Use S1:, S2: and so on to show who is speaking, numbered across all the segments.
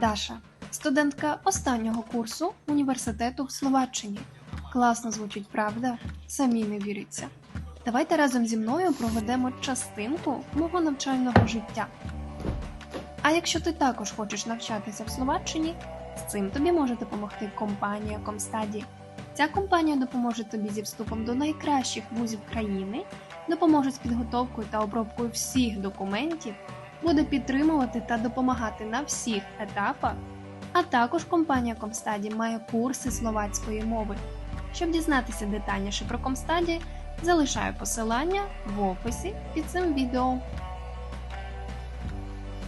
S1: Даша, студентка останнього курсу університету в Словаччині. Класно звучить, правда? Самі не віриться. Давайте разом зі мною проведемо частинку мого навчального життя. А якщо ти також хочеш навчатися в Словаччині, з цим тобі може допомогти компанія Комстаді. Ця компанія допоможе тобі зі вступом до найкращих вузів країни, допоможе з підготовкою та обробкою всіх документів, буде підтримувати та допомагати на всіх етапах. А також компанія Комстаді має курси словацької мови. Щоб дізнатися детальніше про Комстаді, залишаю посилання в описі під цим відео.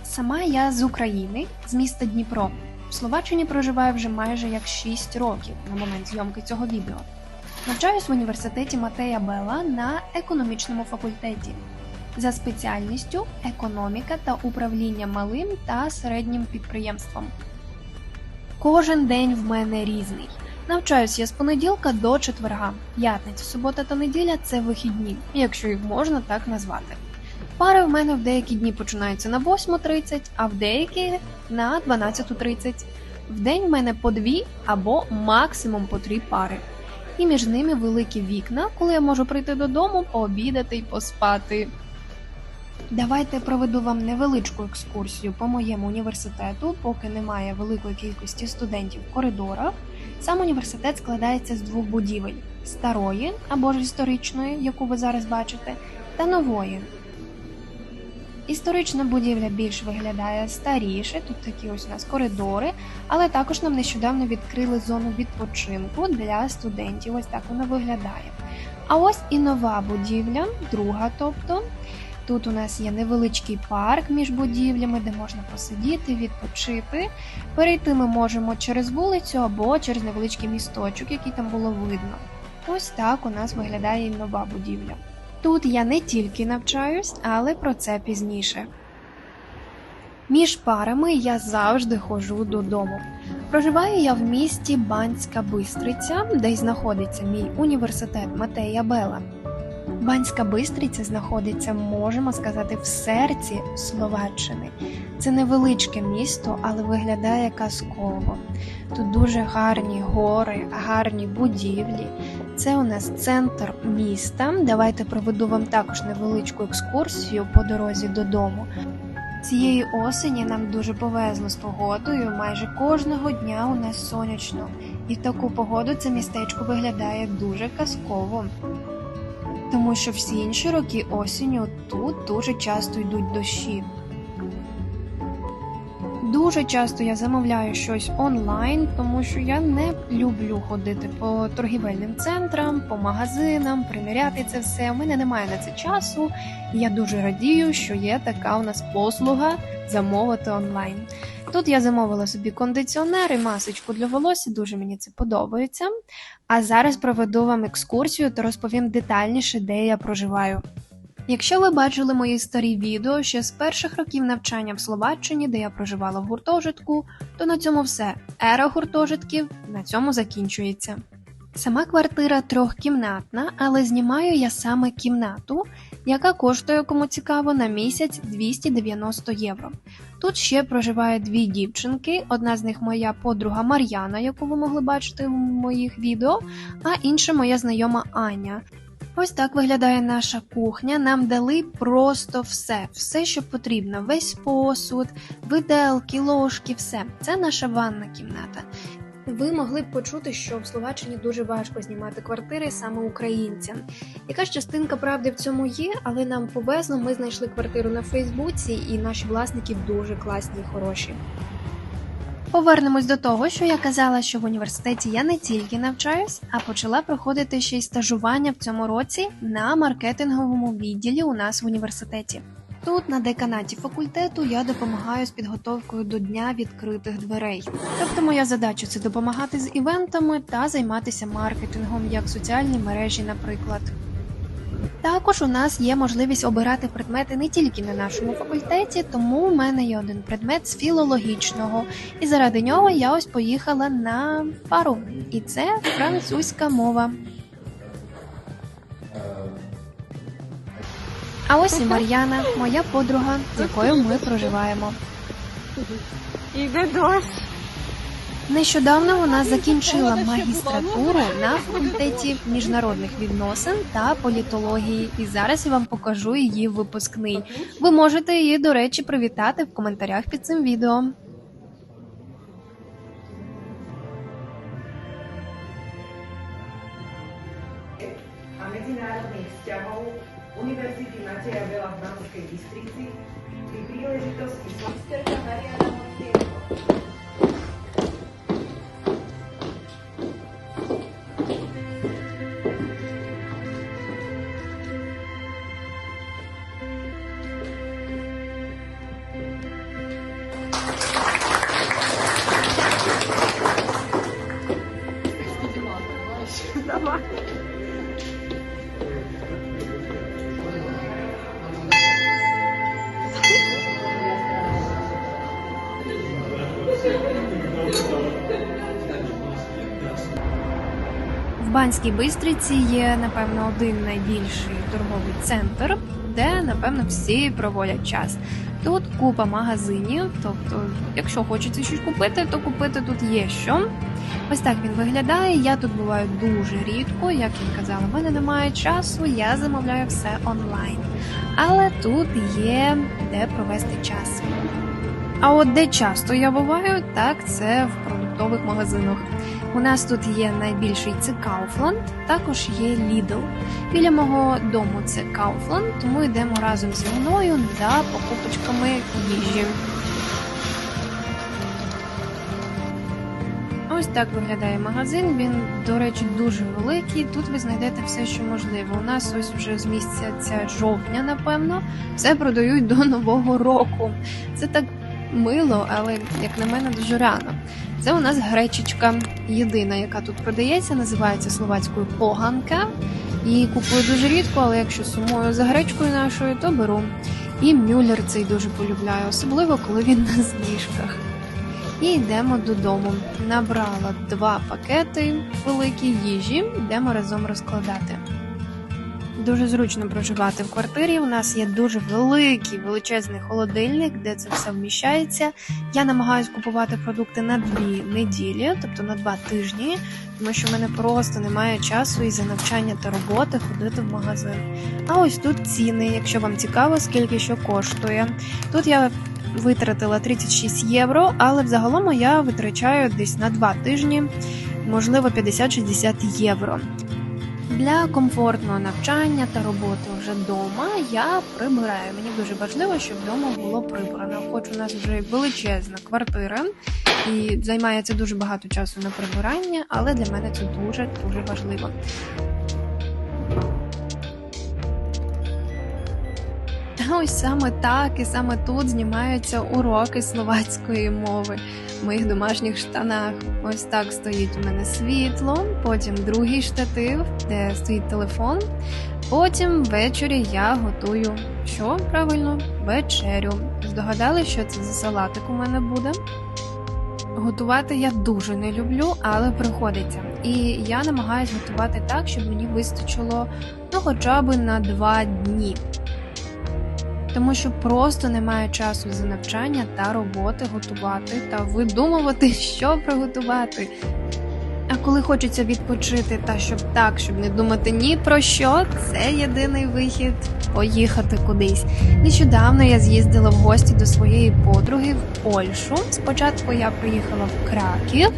S1: Сама я з України, з міста Дніпро. В Словаччині проживаю вже майже як 6 років на момент зйомки цього відео. Навчаюсь в університеті Матея Бела на економічному факультеті за спеціальністю економіка та управління малим та середнім підприємством. Кожен день в мене різний. Навчаюсь я з понеділка до четверга. П'ятниця, субота та неділя це вихідні, якщо їх можна так назвати. Пари в мене в деякі дні починаються на 8.30, а в деякі на 12.30. В день в мене по дві або максимум по три пари. І між ними великі вікна, коли я можу прийти додому, пообідати і поспати. Давайте проведу вам невеличку екскурсію по моєму університету, поки немає великої кількості студентів в коридорах. Сам університет складається з двох будівель: старої або ж історичної, яку ви зараз бачите, та нової. Історична будівля більш виглядає старіше, тут такі ось у нас коридори, але також нам нещодавно відкрили зону відпочинку для студентів. Ось так вона виглядає. А ось і нова будівля, друга, тобто. Тут у нас є невеличкий парк між будівлями, де можна посидіти, відпочити. Перейти ми можемо через вулицю або через невеличкий місточок, який там було видно. Ось так у нас виглядає нова будівля. Тут я не тільки навчаюсь, але про це пізніше. Між парами я завжди ходжу додому. Проживаю я в місті Банська Бистриця, де й знаходиться мій університет Матея Бела. Банська Бистриця знаходиться, можемо сказати, в серці Словаччини. Це невеличке місто, але виглядає казково. Тут дуже гарні гори, гарні будівлі. Це у нас центр міста. Давайте проведу вам також невеличку екскурсію по дорозі додому. Цієї осені нам дуже повезло з погодою. Майже кожного дня у нас сонячно, і в таку погоду це містечко виглядає дуже казково. Тому що всі інші роки осінню тут дуже часто йдуть дощі. Дуже часто я замовляю щось онлайн, тому що я не люблю ходити по торгівельним центрам, по магазинам, приміряти це все. У мене немає на це часу. Я дуже радію, що є така у нас послуга замовити онлайн. Тут я замовила собі кондиціонер і масочку для волосся, дуже мені це подобається. А зараз проведу вам екскурсію та розповім детальніше, де я проживаю. Якщо ви бачили мої старі відео ще з перших років навчання в Словаччині, де я проживала в гуртожитку, то на цьому все. Ера гуртожитків на цьому закінчується. Сама квартира трьохкімнатна, але знімаю я саме кімнату, яка коштує, кому цікаво, на місяць 290 євро. Тут ще проживає дві дівчинки. Одна з них моя подруга Мар'яна, яку ви могли бачити в моїх відео, а інша моя знайома Аня. Ось так виглядає наша кухня. Нам дали просто все, все, що потрібно. Весь посуд, виделки, ложки, все. Це наша ванна кімната. Ви могли б почути, що в Словаччині дуже важко знімати квартири саме українцям. Якась частинка правди в цьому є, але нам повезло, ми знайшли квартиру на Фейсбуці, і наші власники дуже класні і хороші. Повернемось до того, що я казала, що в університеті я не тільки навчаюсь, а почала проходити ще й стажування в цьому році на маркетинговому відділі у нас в університеті. Тут, на деканаті факультету, я допомагаю з підготовкою до дня відкритих дверей. Тобто, моя задача це допомагати з івентами та займатися маркетингом, як соціальні мережі, наприклад. Також у нас є можливість обирати предмети не тільки на нашому факультеті, тому у мене є один предмет з філологічного, і заради нього я ось поїхала на пару. І це французька мова. А ось і Мар'яна, моя подруга, з якою ми проживаємо.
S2: Іде дощ.
S1: Нещодавно вона закінчила магістратуру на факультеті міжнародних відносин та політології, і зараз я вам покажу її випускний. Ви можете її, до речі, привітати в коментарях під цим відео.
S3: Univerzity Mateja Vela v Banskej Bystrici pri príležitosti Slobsterka Mariana Montiego.
S1: В Банській Бистриці є, напевно, один найбільший торговий центр, де, напевно, всі проводять час. Тут купа магазинів, тобто, якщо хочеться щось купити, то купити тут є що. Ось так він виглядає. Я тут буваю дуже рідко, як я казала, в мене немає часу, я замовляю все онлайн. Але тут є де провести час. А от де часто я буваю, так це в продуктових магазинах. У нас тут є найбільший це Kaufland, також є Lidl. Біля мого дому це Kaufland, тому йдемо разом зі мною за покупочками їжі. Ось так виглядає магазин. Він, до речі, дуже великий. Тут ви знайдете все, що можливо. У нас ось вже з місяця жовтня, напевно, все продають до нового року. Це так мило, але як на мене, дуже рано. Це у нас гречечка єдина, яка тут продається, називається словацькою поганка. Її купую дуже рідко, але якщо сумую за гречкою нашою, то беру. І мюллер цей дуже полюбляю, особливо коли він на знижках. І йдемо додому. Набрала два пакети великі їжі, йдемо разом розкладати. Дуже зручно проживати в квартирі. У нас є дуже великий величезний холодильник, де це все вміщається. Я намагаюся купувати продукти на дві неділі, тобто на два тижні, тому що в мене просто немає часу із за навчання та роботи ходити в магазин. А ось тут ціни, якщо вам цікаво, скільки що коштує. Тут я витратила 36 євро, але взагалом я витрачаю десь на два тижні, можливо, 50-60 євро. Для комфортного навчання та роботи вже вдома я прибираю. Мені дуже важливо, щоб вдома було прибрано. Хоч у нас вже величезна квартира і займається дуже багато часу на прибирання, але для мене це дуже дуже важливо. А Ось саме так і саме тут знімаються уроки словацької мови в моїх домашніх штанах. Ось так стоїть у мене світло, потім другий штатив, де стоїть телефон. Потім ввечері я готую що правильно? Вечерю. Здогадали, що це за салатик у мене буде? Готувати я дуже не люблю, але приходиться. І я намагаюся готувати так, щоб мені вистачило ну хоча б на два дні. Тому що просто немає часу за навчання та роботи готувати та видумувати, що приготувати. А коли хочеться відпочити та щоб так, щоб не думати ні про що, це єдиний вихід поїхати кудись. Нещодавно я з'їздила в гості до своєї подруги в Польщу. Спочатку я приїхала в Краків.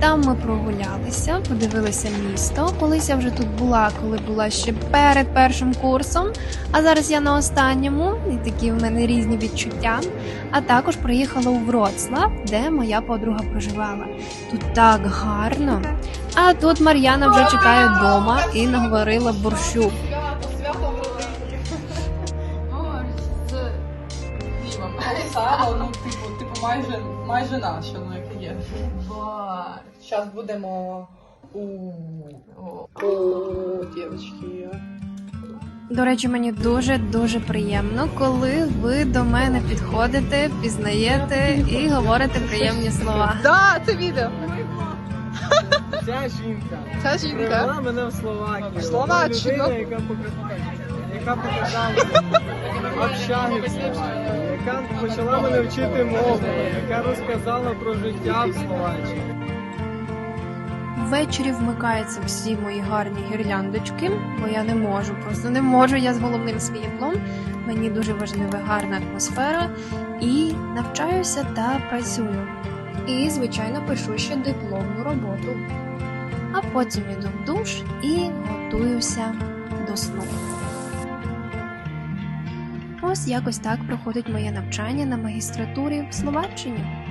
S1: Там ми прогулялися, подивилися місто. Колись я вже тут була, коли була ще перед першим курсом. А зараз я на останньому, і такі в мене різні відчуття. А також приїхала у Вроцлав, де моя подруга проживала. Тут так гарно. А тут Мар'яна вже чекає вдома і наговорила борщу.
S2: Дімом. Сало, ну, типу, типу, майже, майже наше, ну. Зараз будемо у... Дівчатки.
S1: До речі, мені дуже дуже приємно, коли ви до мене підходите, пізнаєте і говорите приємні слова.
S2: Да, це відео.
S4: Ця жінка
S2: Ця жінка.
S4: привела мене в Словакію.
S2: Словаччину.
S4: Людина, яка показала, яка показала общаги в Словакії, яка почала мене вчити мову, яка розказала про життя в Словаччині.
S1: Ввечері вмикаються всі мої гарні гірляндочки, бо я не можу, просто не можу. Я з головним світлом. Мені дуже важлива гарна атмосфера і навчаюся та працюю. І, звичайно, пишу ще дипломну роботу. А потім іду в душ і готуюся до сну. Ось якось так проходить моє навчання на магістратурі в Словаччині.